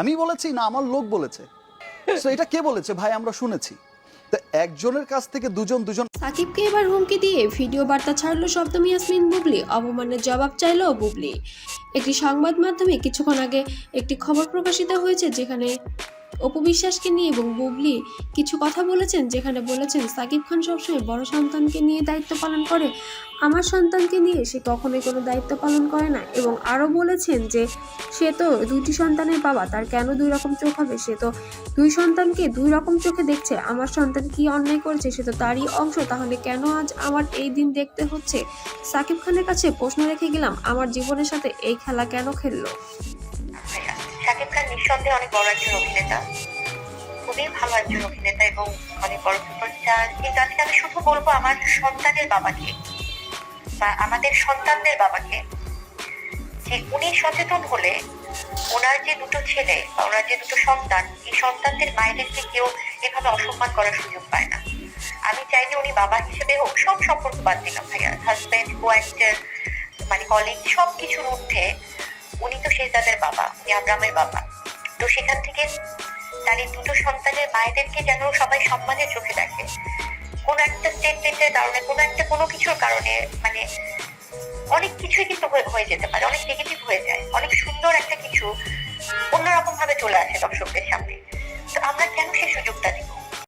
আমি বলেছি না, আমার লোক বলেছে। তো এটা কে বলেছে? ভাই, আমরা শুনেছি। তো একজনের কাছ থেকে দুজন দুজন সাকিবকে এবার হুমকি দিয়ে ভিডিও বার্তা ছাড়লো সপ্তমী ইয়াসমিন বুবলি। অপমানের জবাব চাইলো বুবলি। একটি সংবাদ মাধ্যমে কিছুক্ষণ আগে একটি খবর প্রকাশিত হয়েছে যেখানে অপু বিশ্বাসকে নিয়ে এবং বুবলি কিছু কথা বলেছেন যেখানে বলেছেন, সাকিব খান সবসময় বড় সন্তানকে নিয়ে দায়িত্ব পালন করে। আমার সন্তানকে নিয়ে সে কখনোই কোনো দায়িত্ব পালন করে না। এবং আরও বলেছেন যে, সে তো দুইটি সন্তানের বাবা, তার কেন দুই রকম চোখ হবে? সে তো দুই সন্তানকে দুই রকম চোখে দেখছে। আমার সন্তান কি অন্যায় করেছে? সে তো তারই অংশ। তাহলে কেন আজ আমার এই দিন দেখতে হচ্ছে? সাকিব খানের কাছে প্রশ্ন রেখে গেলাম, আমার জীবনের সাথে এই খেলা কেন খেললো? শাকিব খান নিঃসন্দেহে অনেক বড় একজন অভিনেতা। খুবই ভালো একজন অভিনেতা এবং অনেক বড় সুপারস্টার কিন্তু আজকে আমি শুধু বলব আমার সন্তানের বাবাকে বা আমাদের সন্তানদের বাবাকে যে উনি সচেতন হলে ওনার যে দুটো ছেলে বা ওনার যে দুটো সন্তান, এই সন্তানদের মায়েদেরকে কেউ এভাবে অসম্মান করার সুযোগ পায় না। আমি চাই যে উনি বাবা হিসেবে হোক, সব সম্পর্ক বাদ দিলাম, ভাইয়া। হাজব্যান্ড কোয়াক্টার মানে কলিগ সব কিছুর ঊর্ধ্বে উনি তো শেহজাদের বাবা উনি আব্রামের বাবা। তো সেখান থেকে তার এই দুটো সন্তানের মায়েদেরকে যেন সবাই সম্মানের চোখে দেখে। কোন একটা স্টেটমেন্টের কারণে, কোন একটা কোনো কিছুর কারণে মানে অনেক কিছুই কিন্তু হয়ে- যেতে পারে, অনেক নেগেটিভ হয়ে যায়, অনেক সুন্দর একটা কিছু অন্যরকম ভাবে চলে আসে দর্শকদের